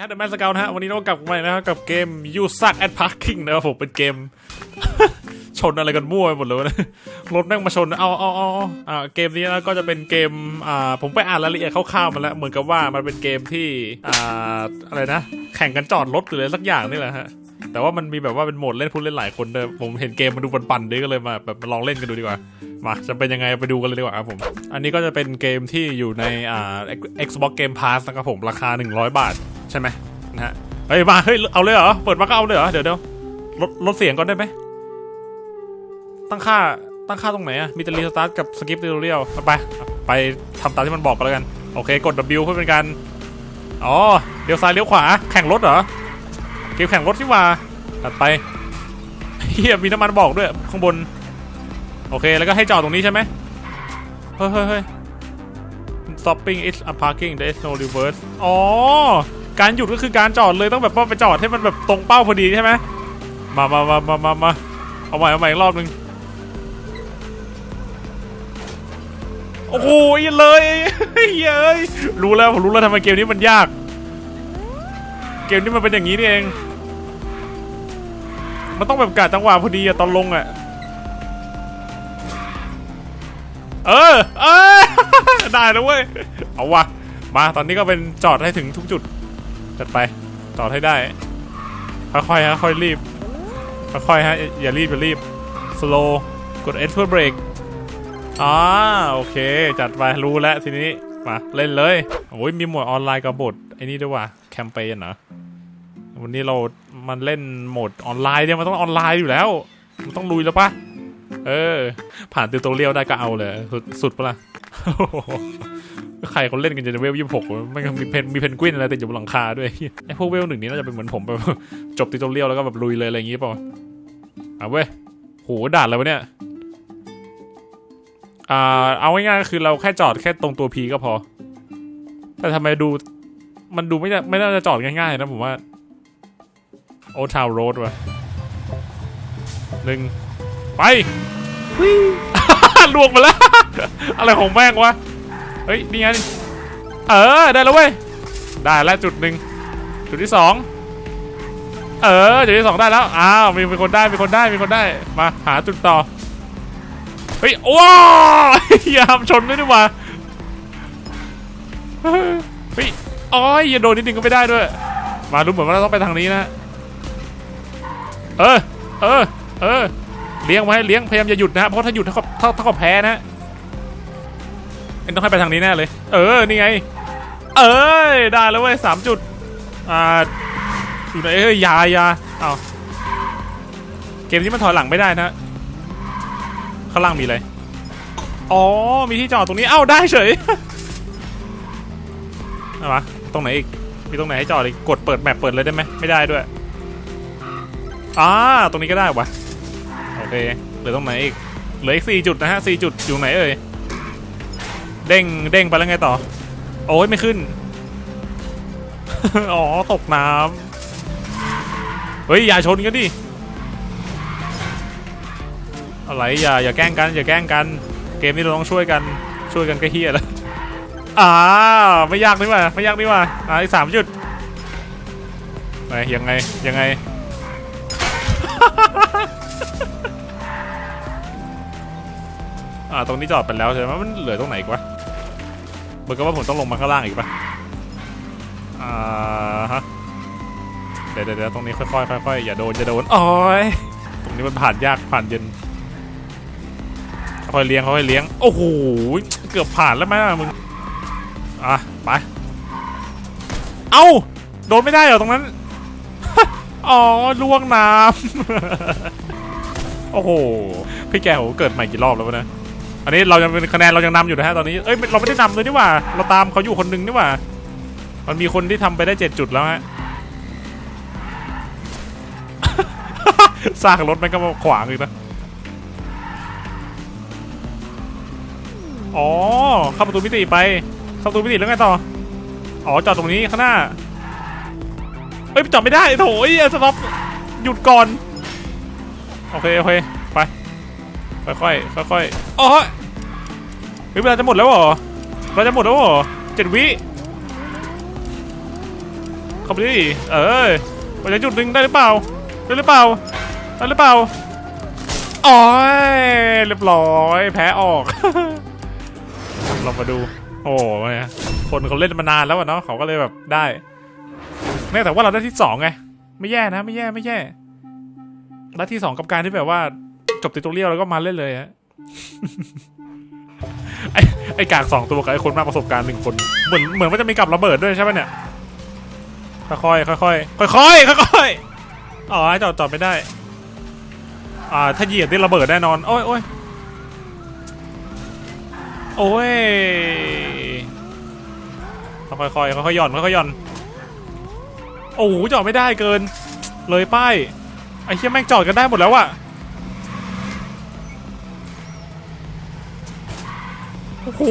ฮะเดอะแมสเกลนะฮะวันนี้เรากลับมานะครับกับเกม You Suck at Parking นะครับผมเป็นเกม ชนอะไรกันมั่วไปหมดเลยนะรถแม่งมาชนเอาเอาเอาเอาอ่าเกมนี้นะก็จะเป็นเกมอ่าผมไปอ่านรายละเอียดคร่าวๆมาแล้วเหมือนกับว่ามันเป็นเกมที่อ่าอะไรนะ แข่งกันจอดรถหรืออะไรสักอย่างนี่แหละฮะแต่ว่ามันมีแบบว่าเป็นโหมดเล่นผู้เล่นหลายคนเด้อผมเห็นเกมมันดูปั่นๆดีก็เลยมาแบบมาลองเล่นกันดูดีกว่า มาจะเป็นยังไงไปดูกันเลยดีกว่าครับผม อันนี้ก็จะเป็นเกมที่อยู่ในอ่า Xbox Game Pass นะครับผมราคา 100 บาท ใช่ไหมนะฮะเฮ้ยมาเฮ้ยเอาเลยเหรอเปิดมาก็เอาเลยเหรอเดี๋ยวเดี๋ยวลดลดเสียงก่อนได้ไหมตั้งค่าตั้งค่าตรงไหนอะมีแต่รีสตาร์ทกับสกิปติวเรียลไปไปทำตามที่มันบอกกันแล้วกัน โอเค กด W เพื่อเป็นการ อ๋อเลี้ยวซ้ายเลี้ยวขวา แข่งรถเหรอ เกมแข่งรถที่ว่าตัดไปเฮียมีน้ำมันบอกด้วยข้างบน โอเค แล้วก็ให้จอดตรงนี้ใช่ไหมเฮ้ยเฮ้ยเฮ้ย stopping is a parking there is no reverse อ๋อ การหยุดก็คือการจอดเลยต้องแบบว่าไปจอดให้มันแบบตรงเป้าพอดีใช่ไหมมามามามามามาเอาใหม่เอาใหม่อีกรอบหนึงโอ้โหเลยเยเอ้ยรู้แล้วผมรู้แล้วทำไมเกมนี้มันยาก เกมนี้มันเป็นอย่างนี้นี่เอง มันต้องแบบกะจังหวะพอดีอะตอนลงอะเออเออได้แล้วเว้ย เอาวะมาตอนนี้ก็เป็นจอดให้ถึงทุกจุด จัดไปจอให้ได้ค่อยๆฮะค่อยรีบค่อยๆฮะอย่ารีบอย่ารีบ slow กด S เพื่อเบรกอ่าโอเค จัดไปรู้แล้วทีนี้มาเล่นเลยโอ้ยมีหมวดออนไลน์กับบทไอ้นี่ด้วยว่ะแคมเปญเหรอวันนี้เรามันเล่นโหมดออนไลน์เนี่ยมันต้องออนไลน์อยู่แล้ว มันต้องลุยแล้วปะเออ ผ่านติวโตเรียลได้ก็เอาเลย สุดสุดปะล่ะ ใครเขาเล่นกันจะเวลยี่สิบหกมันมีเพนมีเพนกวินอะไรติดอยู่บนหลังคาด้วยไอ้พวกเวลหนึ่งนี้น่าจะเป็นเหมือนผมแบบจบติโตเรียลแล้วก็แบบลุยเลยอะไรอย่างงี้เปล่าอะเว้ยโหด่านอะไรวะเนี่ยอ่าเอาง่ายๆก็คือเราแค่จอดแค่ตรงตัวพีก็พอ แต่ทำไมดูมันดูไม่ได้ไม่น่าจะจอดง่ายๆนะผมว่าโอทาวโรดว่ะหนึ่งไปลวงมาแล้ว อะไรของแม่งวะ ฮ้ยนี่ไงเออได้แล้วเว้ยได้แล้วจุดหนึ่งจุดที่สองเออจุดที่สองได้แล้วอ้าวมีมีคนได้มีคนได้มีคนได้มาหาจุดต่อเฮ้ยว้าอย่าทำชนด้วยดีกว่าเฮ้ยอ้ยอย่าโดนนิดนึงก็ไม่ได้ด้วย มาดูเหมือนว่าเราต้องไปทางนี้นะเออเออเออเลี้ยงไว้เลี้ยงพยายามอย่าหยุดนะเพราะถ้าหยุดเท่ากับเท่าเท่ากับแพ้นะ เอ็นต้องให้ไปทางนี้แน่เลย เออ นี่ไง เอ้ย ได้แล้วเว้ยสามจุด อ่าอยู่ไหนเอ้ยยายาเอาเกมนี้มันถอยหลังไม่ได้นะ ข้างล่างมีอะไร อ๋อ มีที่จอดตรงนี้ เอ้า ได้เฉยเอามาตรงไหนอีก มีตรงไหนให้จอดอีก กดเปิดแมปเปิดเลยได้ไหม ไม่ได้ด้วยอ่าตรงนี้ก็ได้วะ โอเค เหลือตรงไหนอีก เหลืออีกสี่จุดนะฮะสี่จุดอยู่ไหนเอ่ย เด้งเด้งไปแล้วไงต่อ โอ้ยไม่ขึ้น อ๋อตกน้ำเฮ้ยอย่าชนกันดิอะไรอย่าอย่าแกล้งกันอย่าแกล้งกัน เกมนี้เราต้องช่วยกันช่วยกันก็เฮียแล้วอ่าไม่ยากนี่ว่าไม่ยากนี่ว่าอ่าอีกสามจุดไปยังไงยังไงอ่าตรงนี้จอดไปแล้วใช่ไหมมันเหลือตรงไหนกวะเห มือนกับว่าผมต้องลงมาข้างล่างอีกปะอ่าฮะ เดี๋ยวเดี๋ยวตรงนี้ค่อยๆค่อยๆอย่าโดนอย่าโดนโอ้ยตรงนี้มันผ่านยากผ่านเย็น ค่อยเลี้ยงค่อยเลี้ยง โอ้โห เกือบผ่านแล้วไหมมึง อะ ไป เอ้า โดนไม่ได้เหรอตรงนั้น อ๋อล่วงน้ำ โอ้โห พี่แกโหเกิดใหม่กี่รอบแล้ววะเนะ อันนี้เรายังเป็นคะแนนเรายังนำอยู่นะฮะตอนนี้ เอ้ยเราไม่ได้นำเลยนี่หว่า เราตามเขาอยู่คนหนึ่งนี่หว่า มันมีคนที่ทำไปได้เจ็ดจุดแล้วฮะ ซากรถมันก็มาขวางอีกนะ อ๋อ เข้าประตูมิติไป เข้าประตูมิติแล้วไงต่อ อ๋อจอดตรงนี้ข้างหน้า เอ้ยจอดไม่ได้โถยสต็อปหยุดก่อน โอเคโอเค ค่อยๆค่อยๆอ๋อเฮ้ยเวลาจะหมดแล้วเหรอเราจะหมดแล้วเหรอเจ็ดวิเข้าไปดิเออไปยังจุดหนึ่งได้หรือเปล่าได้หรือเปล่าได้หรือเปล่าอ๋อยเรียบร้อยแพ้ออกลองมาดู โอ้ยคนเขาเล่นมานานแล้วเนาะเขาก็เลยแบบได้แม้แต่ว่าเราได้ที่สองไงไม่แย่นะ ไม่แย่ไม่แย่ได้ที่สองกับการที่แบบว่า จบติวตเรียลแล้วก็มาเล่นเลยฮะไอไอกากสองตัวกับไอคนมากประสบการณ์หนึ่งคน เหมือนเหมือนว่าจะมีกับระเบิดด้วยใช่ไหมเนี่ย ค่อยๆค่อยค่อยค่อยๆอ๋อจอดจอดไม่ได้ อ่า ถ้าเหยียบได้ระเบิดแน่นอน โอ้ยโอ้ยโอ้ยค่อยๆค่อยๆหย่อนค่อยหย่อน โอ้โหจอดไม่ได้เกิน เลยป้ายไอ้เชี่ยแม่งจอดกันได้หมดแล้วอะ โอ้โห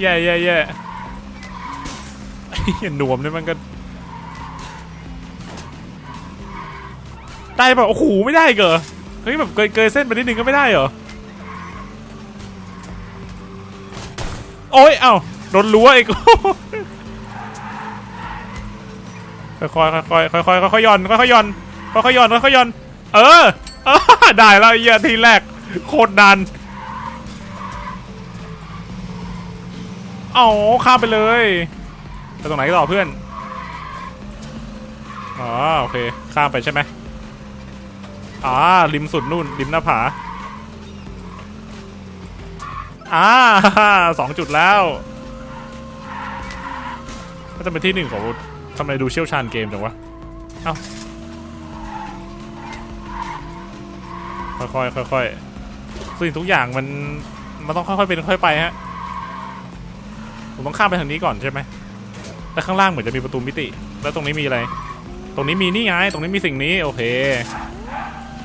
แย่แย่แย่ไอ้เหี้ยหนวมเนี่ยมันก็ได้แบบโอ้โหไม่ได้เหรอเฮ้ยแบบเกยเกยเส้นไปนิดนึงก็ไม่ได้เหรอโอ้ยเอ้าโดนรั้วอีกค่อยๆค่อยๆค่อยๆค่อยๆหย่อนค่อยๆหย่อนค่อยๆหย่อนค่อยๆหย่อนเออได้แล้วเหี้ยทีแรกโคตรนาน เอข้ามไปเลยไปตรงไหนต่อเพื่อนอ๋อโอเคข้ามไปใช่ไหมอ่าริมสุดนู่นริมหน้าผาอ่าสองจุดแล้วก็จะเป็นที่หนึ่งของทำไมดูเชี่ยวชาญเกมจังวะเอ้าค่อยๆค่อยๆสิ่งทุกอย่างมันมันต้องค่อยๆเป็นค่อยไปฮะ ผมต้องข้ามไปทางนี้ก่อนใช่ไหมแล้วข้างล่างเหมือนจะมีประตูมิติ แล้วตรงนี้มีอะไร ตรงนี้มีนี่ไง ตรงนี้มีสิ่งนี้ โอเค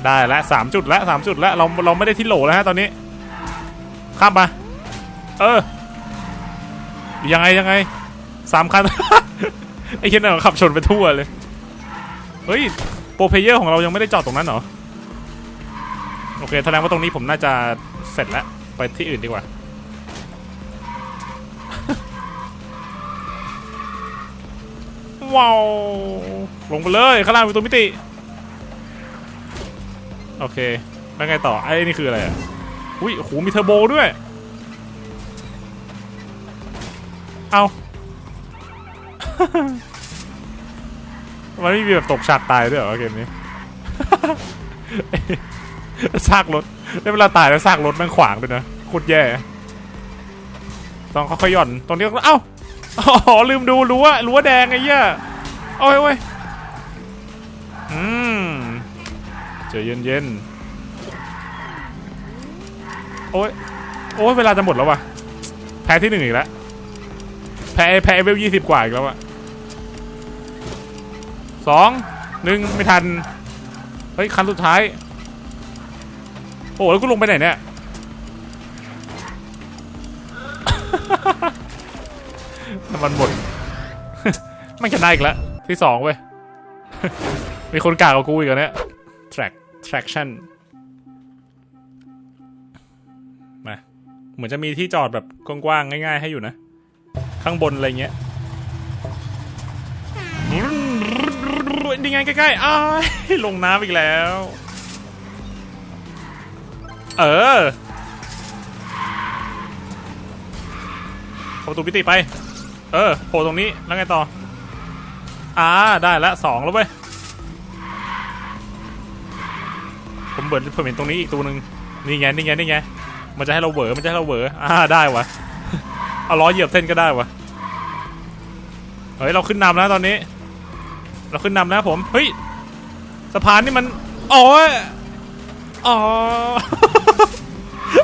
ได้แล้วสามจุดแล้วสามจุดแล้วเราเราไม่ได้ที่โหลแล้วฮะตอนนี้ ข้ามมา เออ ยังไงยังไงสามคัน ไอ้เช่นนั่นขับชนไปทั่วเลย เฮ้ย โปรเพเยอร์ของเรายังไม่ได้จอดตรงนั้นเหรอ โอเคแสดงว่าตรงนี้ผมน่าจะเสร็จแล้ว ไปที่อื่นดีกว่า ว้าวลงไปเลยข้างล่างมีตัวมิติ โอเค แล้วไงต่อไอ้นี่คืออะไรอะอุ้ยโอ้โหมีเทอร์โบด้วย เอามันไม่มีแบบตกฉากตายด้วยเหรอเกมนี้ซากรถได้เวลาตายแล้วซากรถมันขวางด้วยนะโคตรแย่ ต้องค่อยๆหย่อนตรงนี้ก็เอ้า อ๋อลืมดูรั้วรั้วแดงไอ้เหี้ยโอ้ยโอ้ยอืมเจอเย็นเย็นโอ้ยโอ้ยเวลาจะหมดแล้ววะแพ้ที่หนึ่งอีกแล้วแพ้แพ้เวลยี่สิบกว่าอีกแล้วอะสองหนึ่งไม่ทัน เฮ้ย คันสุดท้าย โอ้แล้วกูลงไปไหนเนี่ย มันหมด มันชนะอีกแล้วที่สองเว้ย มีคนกล่าวกับกูอีกแล้วเนี่ย track traction มาเหมือนจะมีที่จอดแบบกว้างๆง่าย ๆ ให้อยู่นะ ข้างบนอะไรเงี้ยนี่ไงใกล้ๆอ้าลงน้ำอีกแล้ว เออประตูพิติไป เออโผล่ตรงนี้แล้วไงต่อ อ่าได้แล้วสองแล้วเว้ย ผมเบิร์นผมเห็นตรงนี้อีกตัวหนึ่งนี่ไงนี่ไงนี่ไง มันจะให้เราเหวอมันจะให้เราเหวออ่าได้วะเอาล้อเหยียบเส้นก็ได้วะเฮ้ยเราขึ้นนำแล้วตอนนี้ เราขึ้นนำแล้วผมเฮ้ยสะพานนี่มันอ๋ออ๋อ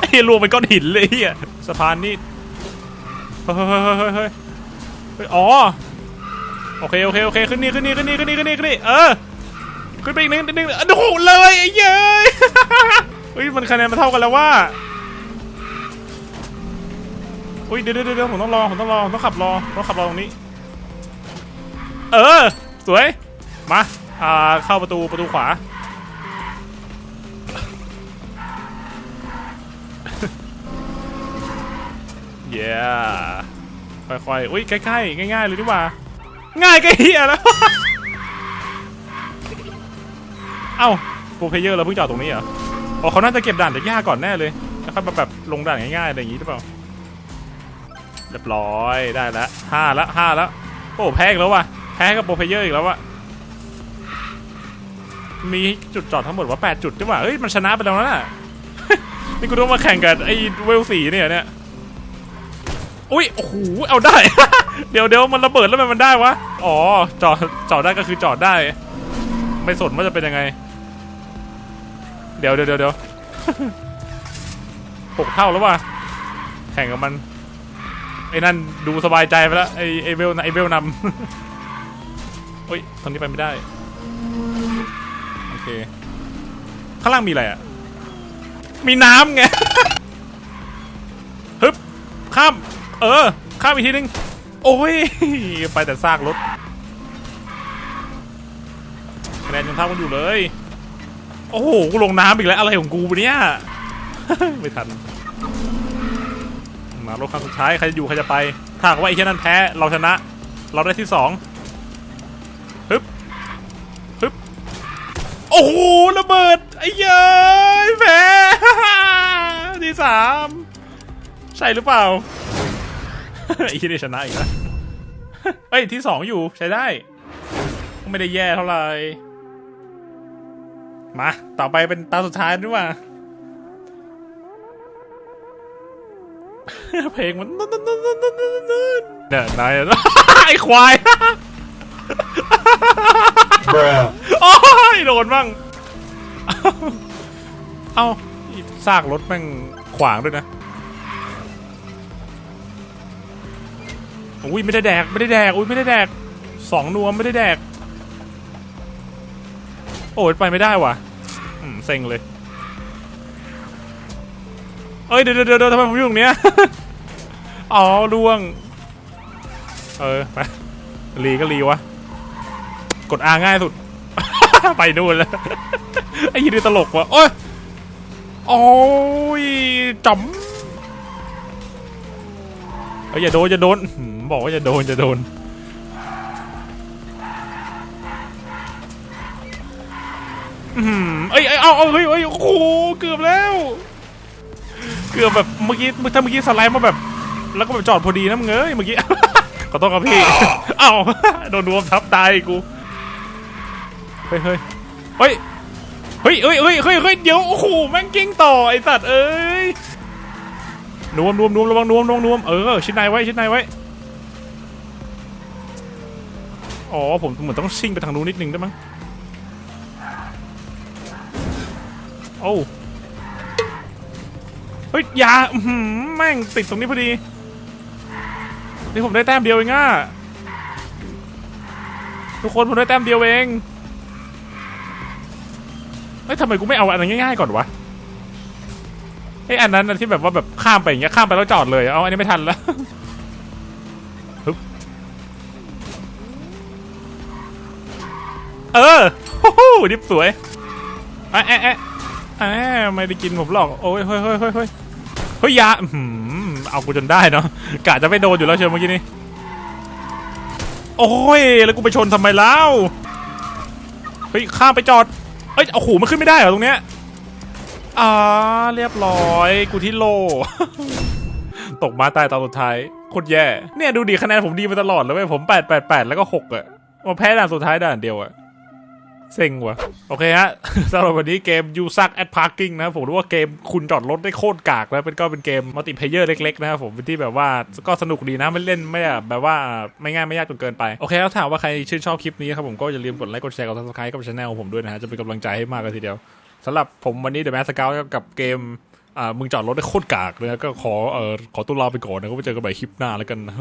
ไอ้รวมเป็นก้อนหินเลยเฮียสะพานนี่เฮ้ย อ๋อโอเคโอเคโอเคขึ้นนี่ขึ้นนี่ขึ้นนี่ขึ้นนี่ขึ้นนี่ขึ้นนี่เออขึ้นไปอีกนิดนึงโอ้โหเลยไอ้เย้ยเฮ้ยมันคะแนนมันเท่ากันแล้วว่าอุ้ยเดี๋ยวเดี๋ยวเดี๋ยวผมต้องรอผมต้องรอผมต้องขับรอต้องขับรอตรงนี้ เออ สวยมาอ่าเข้าประตูประตูขวาเย้ ค่อยๆ อุ้ยใกล้ๆ ง่ายๆ เลยดีกว่า ง่ายก็เฮียแล้ว เอ้าโปรเพเยอร์เราเพิ่งจอดตรงนี้เหรออ๋อเขาน่าจะเก็บด่านจากยากก่อนแน่เลยแล้วค่อยมาแบบลงด่านง่ายๆอะไรอย่างงี้หรือเปล่า เรียบร้อยได้แล้วห้าละห้าละโอ้แพ้อีกแล้วว่ะ แพ้กับโปรเพเยอร์อีกแล้วว่ะ มีจุดจอดทั้งหมดว่า 8 จุดใช่ป่ะเอ้ยมันชนะไปแล้วนะนี่กูต้องมาแข่งกับไอ้เวลสีเนี่ยเนี่ย อุ้ยโอ้โหเอาได้ เดี๋ยวเดี๋ยวมันระเบิดแล้วมันมันได้วะอ๋อจอดจอดได้ก็คือจอดได้ ไม่สนว่าจะเป็นยังไง เดี๋ยวเดี๋ยวเดี๋ยวหกเท่าแล้วว่ะแข่งกับมันไอ้นั่นดูสบายใจไปแล้วไอ้ไอเวลไอเวลนำเฮ้ยตอนนี้ไปไม่ได้โอเคข้างล่างมีอะไรอะมีน้ำไงฮึบข้าม เออ ข้ามอีกทีนึง โอ้ย ไปแต่ซากรถคะแนนยังเท่ากันอยู่เลย โอ้โห กูลงน้ำอีกแล้ว อะไรของกูเนี่ย ไม่ทัน มารถครั้งสุดท้าย ใครจะอยู่ ใครจะไป ถ้าหาว่าไอ้เช่นนั้นแพ้ เราชนะ เราได้ที่สองฮึบฮึบ โอ้โห ระเบิด ไอ้เย้ยแพ้ที่สามใช่หรือเปล่า อ้ที่ได้ชนะอีกแล้วเอ้ยที่สองอยู่ใช้ได้ ไม่ได้แย่เท่าไหร่ มา ต่อไปเป็นตาสุดท้ายด้วยว่าเพลงมันเนี่ยนายไอ้ควาย Bruh. โอ้ยโดนบ้าง เอ้าอีซากรถแม่งขวางด้วยนะ อุ้ยไม่ได้แดกไม่ได้แดกอุ้ยไม่ได้แดกสองนวมไม่ได้แดก โอ้ยไปไม่ได้ว่ะอืมเซ็งเลย เอ้ยเดี๋ยวเดี๋ยวเดี๋ยวทำไมผมอยู่ตรงเนี้ยอ๋อล่วง เออไปรีก็รีวะ กดอาง่ายสุด ไปนู่นแล้วไอ้ยีนี่ตลกว่ะโอ้ยโอ้ยจ๋ำเอ้ยอย่าโดนอย่าโดน บอกว่าอย่าโดนอย่าโดน อืมเอ้ยเอ้ยเอาเอาเฮ้ยเอ้ยโอ้โหเกือบแล้ว เกือบแบบเมื่อกี้ถ้าเมื่อกี้สไลด์มาแบบ แล้วก็แบบจอดพอดีนะมึงเอ้ยเมื่อกี้ขอโทษครับพี่เอ้าโดนรวมทับตายอีกกู เฮ้ยเฮ้ยเฮ้ยเฮ้ยเฮ้ยเฮ้ยเฮ้ยเฮ้ยเดี๋ยวโอ้โหแม่งกิ้งต่อไอสัตว์เอ้ยนวมนวมนวมระวังนวมนวมนวมเออ ชิ้นในไว้ ชิ้นในไว้ อ๋อ ผมเหมือนต้องชิ่งไปทางนู้นนิดนึงได้มั้งโอ้เฮ้ยยาหือแม่งติดตรงนี้พอดี นี่ผมได้แต้มเดียวเองอะทุกคนผมได้แต้มเดียวเองเฮ้ยทำไมกูไม่เอาอันนั้นง่ายๆก่อนวะไอ้ยอันนั้นที่แบบว่าแบบข้ามไปอย่างเงี้ยข้ามไปแล้วจอดเลย เอาอันนี้ไม่ทันแล้ว เออโอ้โหดิบสวยแอะแอะแอะแอะไม่ได้กินผมหรอกโอ้ยเฮ้ยเฮ้ยเฮ้ยเฮ้ยเฮ้ยยาอื้อหือเอากูจนได้เนาะกะจะไม่โดนอยู่แล้วเชียวเมื่อกี้นี้โอ้ยแล้วกูไปชนทำไมเล่าเฮ้ยข้ามไปจอดเอ้ยโอ้โหมันขึ้นไม่ได้เหรอตรงเนี้ยอ่าเรียบร้อยกูที่โล ตกมาตายตอนสุดท้ายโคตรแย่เนี่ยดูดิคะแนนผมดีมาตลอดเลยเว้ยผมแปดแปดแปดแล้วก็หกอะมาแพ้ด่านสุดท้ายด่านเดียวอะ เซ็งว่ะ โอเคฮะสำหรับวันนี้เกม You Suck at Parking นะผมรู้ว่าเกมคุณจอดรถได้โคตรกากแล้วเป็นก็เป็นเกมมัลติเพเยอร์เล็กๆนะครับผมที่แบบว่าก็สนุกดีนะไม่เล่นไม่แบบแบบว่าไม่ง่ายไม่ยากจนเกินไป โอเคแล้วถามว่าใครชื่นชอบคลิปนี้ครับผมก็อย่าลืมกดไลค์กดแชร์กด subscribe กับช่องของผมด้วยนะฮะจะเป็นกำลังใจให้มากเลยทีเดียวสำหรับผมวันนี้ The Mask Scout กับเกมอ่ามึงจอดรถได้โคตรกากเลยก็ขอเอ่อขอตัวลาไปก่อนนะก็ไปเจอกันใหม่คลิปหน้าแล้วกันนะ